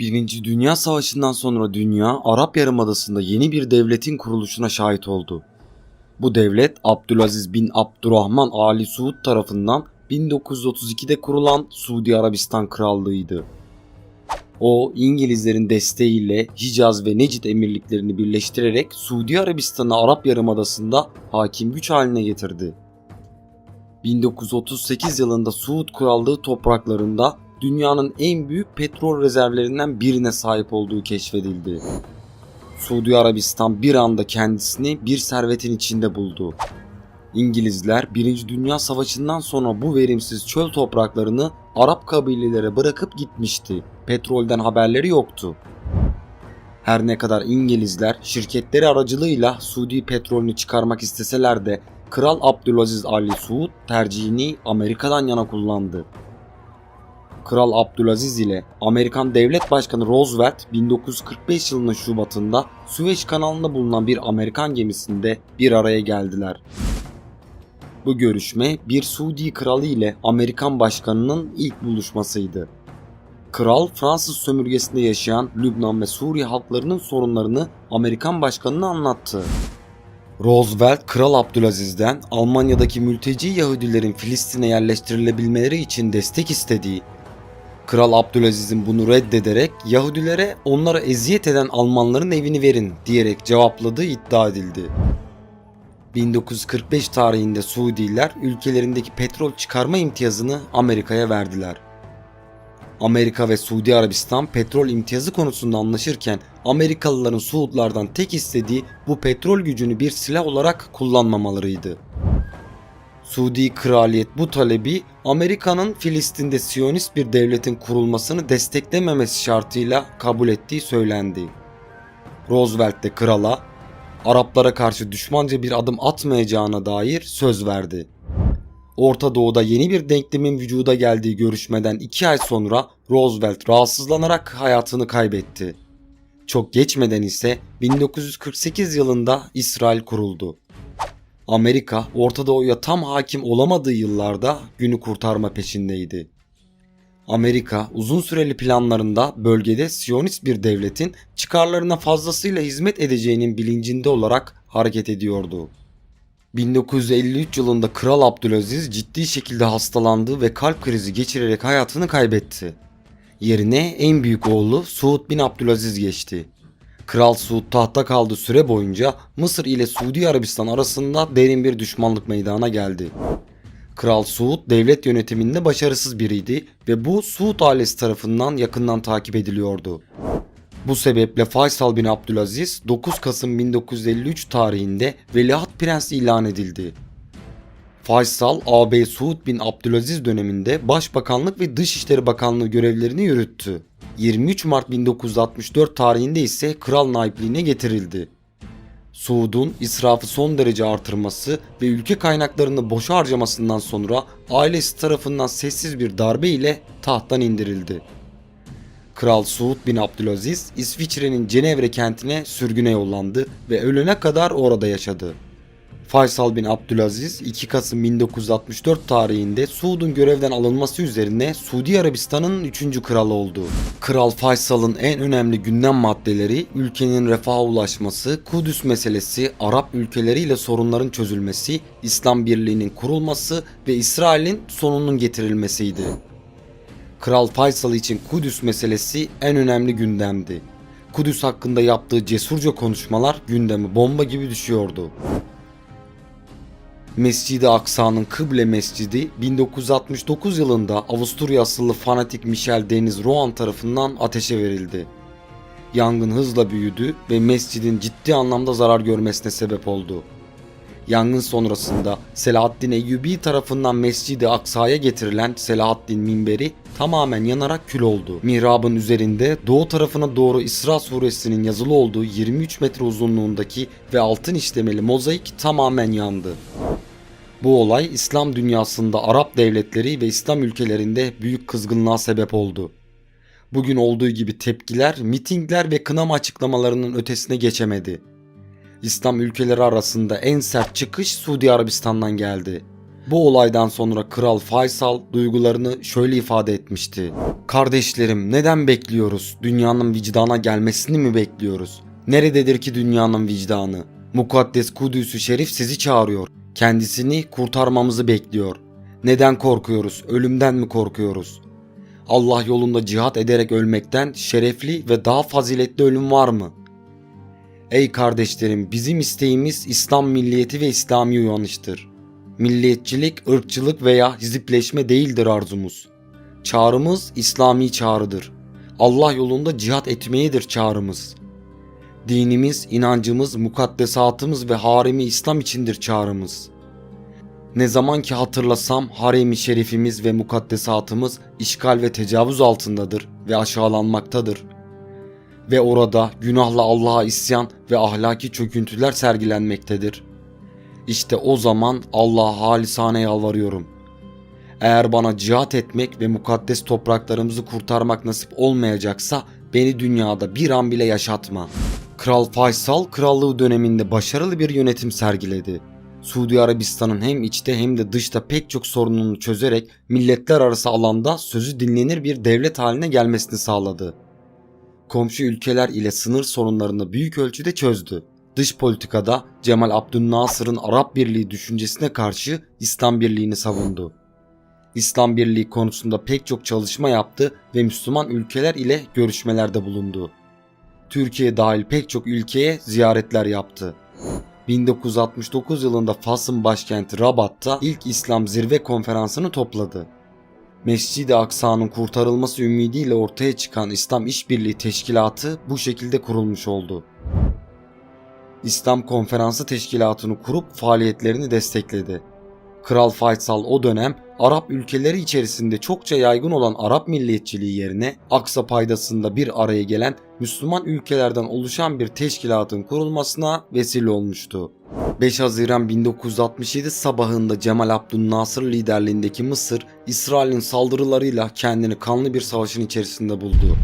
Birinci Dünya Savaşı'ndan sonra dünya Arap Yarımadası'nda yeni bir devletin kuruluşuna şahit oldu. Bu devlet Abdülaziz bin Abdurrahman Ali Suud tarafından 1932'de kurulan Suudi Arabistan Krallığı'ydı. O İngilizlerin desteğiyle Hicaz ve Necid emirliklerini birleştirerek Suudi Arabistan'ı Arap Yarımadası'nda hakim güç haline getirdi. 1938 yılında Suud Krallığı topraklarında dünyanın en büyük petrol rezervlerinden birine sahip olduğu keşfedildi. Suudi Arabistan bir anda kendisini bir servetin içinde buldu. İngilizler 1. Dünya Savaşı'ndan sonra bu verimsiz çöl topraklarını Arap kabilelere bırakıp gitmişti. Petrolden haberleri yoktu. Her ne kadar İngilizler şirketleri aracılığıyla Suudi petrolünü çıkarmak isteseler de Kral Abdülaziz Ali Suud tercihini Amerika'dan yana kullandı. Kral Abdülaziz ile Amerikan Devlet Başkanı Roosevelt 1945 yılının Şubat'ında Süveyş kanalında bulunan bir Amerikan gemisinde bir araya geldiler. Bu görüşme bir Suudi kralı ile Amerikan başkanının ilk buluşmasıydı. Kral Fransız sömürgesinde yaşayan Lübnan ve Suriye halklarının sorunlarını Amerikan başkanına anlattı. Roosevelt, Kral Abdülaziz'den Almanya'daki mülteci Yahudilerin Filistin'e yerleştirilebilmeleri için destek istediği, Kral Abdülaziz'in bunu reddederek Yahudilere onlara eziyet eden Almanların evini verin diyerek cevapladığı iddia edildi. 1945 tarihinde Suudiler ülkelerindeki petrol çıkarma imtiyazını Amerika'ya verdiler. Amerika ve Suudi Arabistan petrol imtiyazı konusunda anlaşırken Amerikalıların Suudlardan tek istediği bu petrol gücünü bir silah olarak kullanmamalarıydı. Suudi kraliyet bu talebi Amerika'nın Filistin'de Siyonist bir devletin kurulmasını desteklememesi şartıyla kabul ettiği söylendi. Roosevelt de krala Araplara karşı düşmanca bir adım atmayacağına dair söz verdi. Orta Doğu'da yeni bir denklemin vücuda geldiği görüşmeden iki ay sonra Roosevelt rahatsızlanarak hayatını kaybetti. Çok geçmeden ise 1948 yılında İsrail kuruldu. Amerika Orta Doğu'ya tam hakim olamadığı yıllarda günü kurtarma peşindeydi. Amerika uzun süreli planlarında bölgede Siyonist bir devletin çıkarlarına fazlasıyla hizmet edeceğinin bilincinde olarak hareket ediyordu. 1953 yılında Kral Abdülaziz ciddi şekilde hastalandı ve kalp krizi geçirerek hayatını kaybetti. Yerine en büyük oğlu Suud bin Abdülaziz geçti. Kral Suud tahta kaldığı süre boyunca Mısır ile Suudi Arabistan arasında derin bir düşmanlık meydana geldi. Kral Suud devlet yönetiminde başarısız biriydi ve bu Suud ailesi tarafından yakından takip ediliyordu. Bu sebeple Faysal bin Abdülaziz 9 Kasım 1953 tarihinde Veliaht Prens ilan edildi. Faysal, ağabey Suud bin Abdülaziz döneminde Başbakanlık ve Dışişleri Bakanlığı görevlerini yürüttü. 23 Mart 1964 tarihinde ise kral naipliğine getirildi. Suud'un israfı son derece artırması ve ülke kaynaklarını boşa harcamasından sonra ailesi tarafından sessiz bir darbe ile tahttan indirildi. Kral Suud bin Abdülaziz İsviçre'nin Cenevre kentine sürgüne yollandı ve ölene kadar orada yaşadı. Faysal bin Abdülaziz 2 Kasım 1964 tarihinde Suud'un görevden alınması üzerine Suudi Arabistan'ın 3. kralı oldu. Kral Faysal'ın en önemli gündem maddeleri ülkenin refaha ulaşması, Kudüs meselesi, Arap ülkeleriyle sorunların çözülmesi, İslam birliğinin kurulması ve İsrail'in sonunun getirilmesiydi. Kral Faysal için Kudüs meselesi en önemli gündemdi. Kudüs hakkında yaptığı cesurca konuşmalar gündemi bomba gibi düşüyordu. Mescid-i Aksa'nın kıble mescidi 1969 yılında Avusturya asıllı fanatik Michel Deniz Rohan tarafından ateşe verildi. Yangın hızla büyüdü ve mescidin ciddi anlamda zarar görmesine sebep oldu. Yangın sonrasında Selahaddin Eyyubi tarafından Mescid-i Aksa'ya getirilen Selahaddin minberi tamamen yanarak kül oldu. Mihrabın üzerinde doğu tarafına doğru İsra suresinin yazılı olduğu 23 metre uzunluğundaki ve altın işlemeli mozaik tamamen yandı. Bu olay İslam dünyasında Arap devletleri ve İslam ülkelerinde büyük kızgınlığa sebep oldu. Bugün olduğu gibi tepkiler, mitingler ve kınama açıklamalarının ötesine geçemedi. İslam ülkeleri arasında en sert çıkış Suudi Arabistan'dan geldi. Bu olaydan sonra Kral Faysal duygularını şöyle ifade etmişti. Kardeşlerim neden bekliyoruz? Dünyanın vicdana gelmesini mi bekliyoruz? Nerededir ki dünyanın vicdanı? Mukaddes Kudüs-ü Şerif sizi çağırıyor. Kendisini kurtarmamızı bekliyor. Neden korkuyoruz? Ölümden mi korkuyoruz? Allah yolunda cihat ederek ölmekten şerefli ve daha faziletli ölüm var mı? Ey kardeşlerim bizim isteğimiz İslam milliyeti ve İslami uyanıştır. Milliyetçilik, ırkçılık veya hizipleşme değildir arzumuz. Çağrımız İslami çağrıdır. Allah yolunda cihat etmeyedir çağrımız. Dinimiz, inancımız, mukaddesatımız ve haremi İslam içindir çağrımız. Ne zaman ki hatırlasam haremi şerifimiz ve mukaddesatımız işgal ve tecavüz altındadır ve aşağılanmaktadır. Ve orada günahla Allah'a isyan ve ahlaki çöküntüler sergilenmektedir. İşte o zaman Allah'a halisane yalvarıyorum. Eğer bana cihat etmek ve mukaddes topraklarımızı kurtarmak nasip olmayacaksa beni dünyada bir an bile yaşatma. Kral Faysal krallığı döneminde başarılı bir yönetim sergiledi. Suudi Arabistan'ın hem içte hem de dışta pek çok sorununu çözerek milletler arası alanda sözü dinlenir bir devlet haline gelmesini sağladı. Komşu ülkeler ile sınır sorunlarını büyük ölçüde çözdü. Dış politikada Cemal Abdülnasır'ın Arap Birliği düşüncesine karşı İslam Birliği'ni savundu. İslam Birliği konusunda pek çok çalışma yaptı ve Müslüman ülkeler ile görüşmelerde bulundu. Türkiye dahil pek çok ülkeye ziyaretler yaptı. 1969 yılında Fas'ın başkenti Rabat'ta ilk İslam Zirve Konferansı'nı topladı. Mescid-i Aksa'nın kurtarılması ümidiyle ortaya çıkan İslam İşbirliği Teşkilatı bu şekilde kurulmuş oldu. İslam Konferansı Teşkilatı'nı kurup faaliyetlerini destekledi. Kral Faysal o dönem Arap ülkeleri içerisinde çokça yaygın olan Arap milliyetçiliği yerine Aksa paydasında bir araya gelen Müslüman ülkelerden oluşan bir teşkilatın kurulmasına vesile olmuştu. 5 Haziran 1967 sabahında Cemal Abdülnasır liderliğindeki Mısır, İsrail'in saldırılarıyla kendini kanlı bir savaşın içerisinde buldu.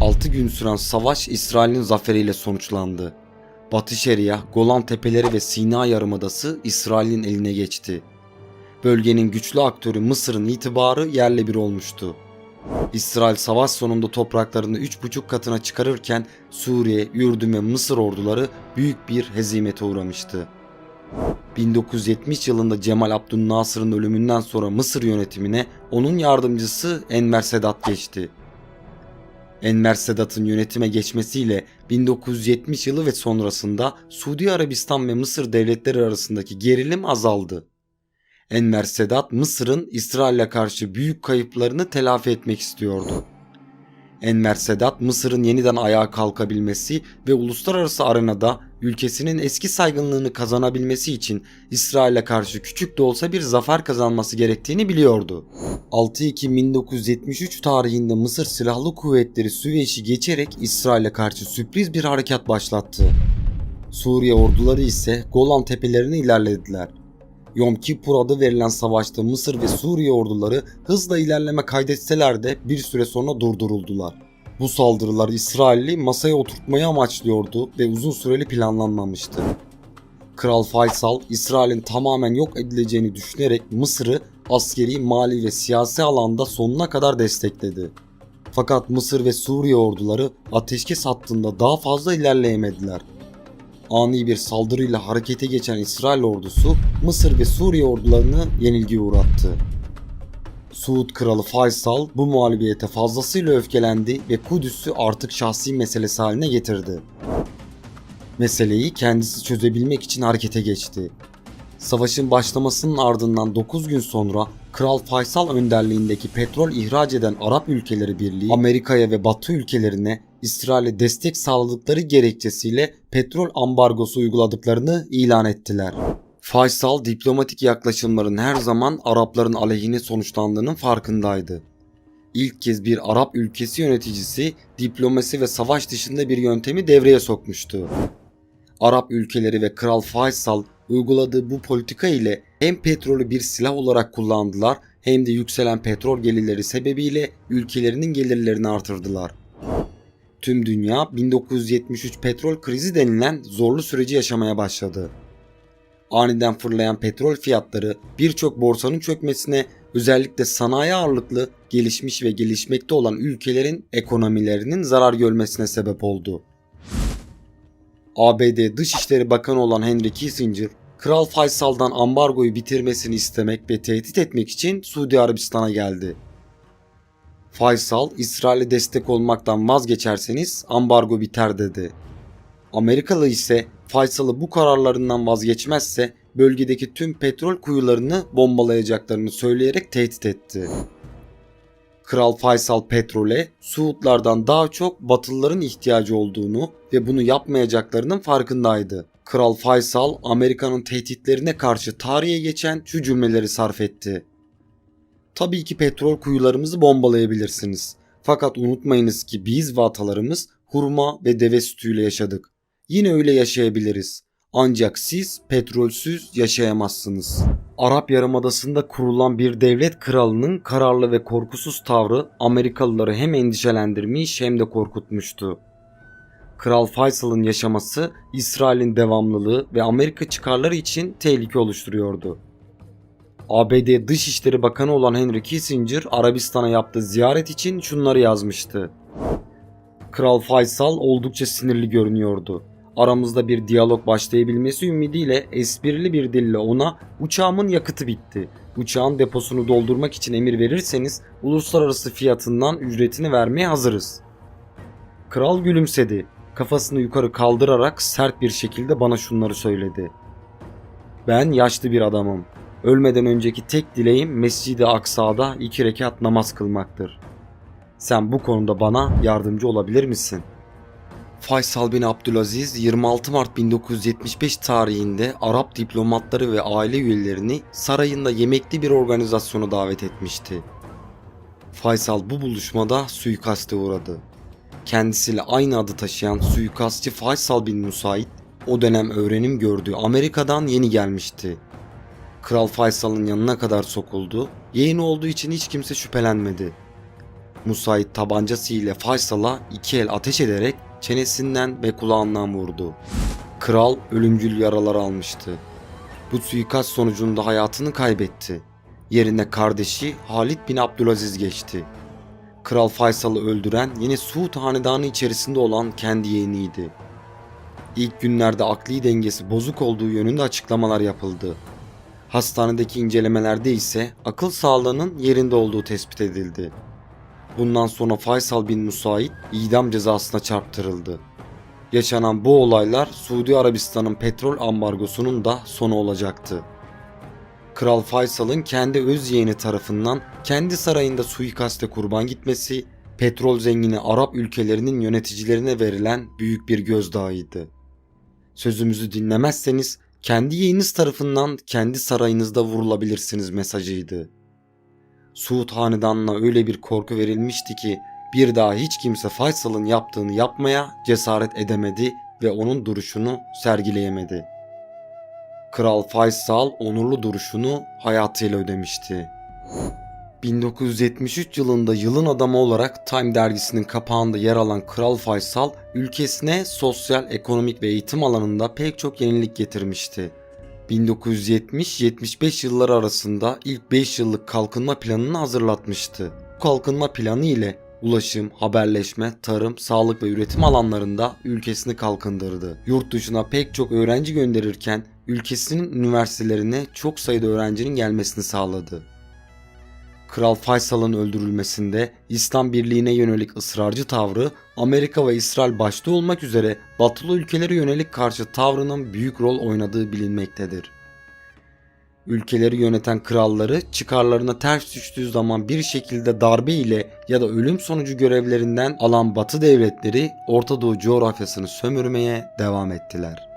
6 gün süren savaş İsrail'in zaferiyle sonuçlandı. Batı Şeria, Golan Tepeleri ve Sina Yarımadası İsrail'in eline geçti. Bölgenin güçlü aktörü Mısır'ın itibarı yerle bir olmuştu. İsrail savaş sonunda topraklarını 3,5 katına çıkarırken Suriye, Ürdün ve Mısır orduları büyük bir hezimete uğramıştı. 1970 yılında Cemal Abdülnasır'ın ölümünden sonra Mısır yönetimine onun yardımcısı Enver Sedat geçti. Enver Sedat'ın yönetime geçmesiyle 1970 yılı ve sonrasında Suudi Arabistan ve Mısır devletleri arasındaki gerilim azaldı. Enver Sedat Mısır'ın İsrail'e karşı büyük kayıplarını telafi etmek istiyordu. Enver Sedat Mısır'ın yeniden ayağa kalkabilmesi ve uluslararası arenada ülkesinin eski saygınlığını kazanabilmesi için İsrail'e karşı küçük de olsa bir zafer kazanması gerektiğini biliyordu. 6 Ekim 1973 tarihinde Mısır Silahlı Kuvvetleri Süveyş'i geçerek İsrail'e karşı sürpriz bir harekat başlattı. Suriye orduları ise Golan tepelerine ilerlediler. Yom Kippur adı verilen savaşta Mısır ve Suriye orduları hızla ilerleme kaydetseler de bir süre sonra durduruldular. Bu saldırılar İsrail'i masaya oturtmayı amaçlıyordu ve uzun süreli planlanmamıştı. Kral Faysal, İsrail'in tamamen yok edileceğini düşünerek Mısır'ı askeri, mali ve siyasi alanda sonuna kadar destekledi. Fakat Mısır ve Suriye orduları ateşkes hattında daha fazla ilerleyemediler ani bir saldırıyla harekete geçen İsrail ordusu Mısır ve Suriye ordularını yenilgiye uğrattı. Suud kralı Faysal bu mağlubiyete fazlasıyla öfkelendi ve Kudüs'ü artık şahsi meselesi haline getirdi. Meseleyi kendisi çözebilmek için harekete geçti. Savaşın başlamasının ardından 9 gün sonra Kral Faysal önderliğindeki petrol ihraç eden Arap ülkeleri birliği Amerika'ya ve Batı ülkelerine İsrail'e destek sağladıkları gerekçesiyle petrol ambargosu uyguladıklarını ilan ettiler. Faysal diplomatik yaklaşımların her zaman Arapların aleyhine sonuçlandığının farkındaydı. İlk kez bir Arap ülkesi yöneticisi diplomasi ve savaş dışında bir yöntemi devreye sokmuştu. Arap ülkeleri ve Kral Faysal uyguladığı bu politika ile hem petrolü bir silah olarak kullandılar hem de yükselen petrol gelirleri sebebiyle ülkelerinin gelirlerini artırdılar. Tüm dünya 1973 petrol krizi denilen zorlu süreci yaşamaya başladı. Aniden fırlayan petrol fiyatları birçok borsanın çökmesine özellikle sanayi ağırlıklı gelişmiş ve gelişmekte olan ülkelerin ekonomilerinin zarar görmesine sebep oldu. ABD Dışişleri Bakanı olan Henry Kissinger, Kral Faysal'dan ambargoyu bitirmesini istemek ve tehdit etmek için Suudi Arabistan'a geldi. Faysal, İsrail'e destek olmaktan vazgeçerseniz ambargo biter dedi. Amerikalı ise Faysal'ı bu kararlarından vazgeçmezse bölgedeki tüm petrol kuyularını bombalayacaklarını söyleyerek tehdit etti. Kral Faysal petrole Suudlardan daha çok Batılıların ihtiyacı olduğunu ve bunu yapmayacaklarının farkındaydı. Kral Faysal Amerika'nın tehditlerine karşı tarihe geçen şu cümleleri sarf etti. Tabii ki petrol kuyularımızı bombalayabilirsiniz. Fakat unutmayınız ki biz ve atalarımız hurma ve deve sütüyle yaşadık. Yine öyle yaşayabiliriz. Ancak siz petrolsüz yaşayamazsınız. Arap Yarımadası'nda kurulan bir devlet kralının kararlı ve korkusuz tavrı Amerikalıları hem endişelendirmiş hem de korkutmuştu. Kral Faysal'ın yaşaması İsrail'in devamlılığı ve Amerika çıkarları için tehlike oluşturuyordu. ABD Dışişleri Bakanı olan Henry Kissinger Arabistan'a yaptığı ziyaret için şunları yazmıştı. Kral Faysal oldukça sinirli görünüyordu. Aramızda bir diyalog başlayabilmesi ümidiyle esprili bir dille ona uçağımın yakıtı bitti. Uçağın deposunu doldurmak için emir verirseniz uluslararası fiyatından ücretini vermeye hazırız. Kral gülümsedi. Kafasını yukarı kaldırarak sert bir şekilde bana şunları söyledi. Ben yaşlı bir adamım. Ölmeden önceki tek dileğim Mescid-i Aksa'da iki rekat namaz kılmaktır. Sen bu konuda bana yardımcı olabilir misin? Faysal bin Abdülaziz 26 Mart 1975 tarihinde Arap diplomatları ve aile üyelerini sarayında yemekli bir organizasyona davet etmişti. Faysal bu buluşmada suikaste uğradı. Kendisiyle aynı adı taşıyan suikastçı Faysal bin Musaid o dönem öğrenim gördüğü Amerika'dan yeni gelmişti. Kral Faysal'ın yanına kadar sokuldu. Yeğeni olduğu için hiç kimse şüphelenmedi. Musaid tabancası ile Faysal'a iki el ateş ederek çenesinden ve kulağından vurdu. Kral ölümcül yaralar almıştı. Bu suikast sonucunda hayatını kaybetti. Yerine kardeşi Halid bin Abdülaziz geçti. Kral Faysal'ı öldüren yine Suud hanedanı içerisinde olan kendi yeğeniydi. İlk günlerde akli dengesi bozuk olduğu yönünde açıklamalar yapıldı. Hastanedeki incelemelerde ise akıl sağlığının yerinde olduğu tespit edildi. Bundan sonra Faysal bin Musaid idam cezasına çarptırıldı. Yaşanan bu olaylar Suudi Arabistan'ın petrol ambargosunun da sonu olacaktı. Kral Faysal'ın kendi öz yeğeni tarafından kendi sarayında suikaste kurban gitmesi, petrol zengini Arap ülkelerinin yöneticilerine verilen büyük bir gözdağıydı. Sözümüzü dinlemezseniz kendi yeğeniz tarafından kendi sarayınızda vurulabilirsiniz mesajıydı. Suud hanedanına öyle bir korku verilmişti ki bir daha hiç kimse Faysal'ın yaptığını yapmaya cesaret edemedi ve onun duruşunu sergileyemedi. Kral Faysal onurlu duruşunu hayatıyla ödemişti. 1973 yılında yılın adamı olarak Time dergisinin kapağında yer alan Kral Faysal ülkesine sosyal, ekonomik ve eğitim alanında pek çok yenilik getirmişti. 1970-75 yılları arasında ilk 5 yıllık kalkınma planını hazırlatmıştı. Bu kalkınma planı ile ulaşım, haberleşme, tarım, sağlık ve üretim alanlarında ülkesini kalkındırdı. Yurt dışına pek çok öğrenci gönderirken ülkesinin üniversitelerine çok sayıda öğrencinin gelmesini sağladı. Kral Faysal'ın öldürülmesinde İslam Birliği'ne yönelik ısrarcı tavrı Amerika ve İsrail başta olmak üzere batılı ülkelere yönelik karşı tavrının büyük rol oynadığı bilinmektedir. Ülkeleri yöneten kralları çıkarlarına ters düştüğü zaman bir şekilde darbe ile ya da ölüm sonucu görevlerinden alan batı devletleri Orta Doğu coğrafyasını sömürmeye devam ettiler.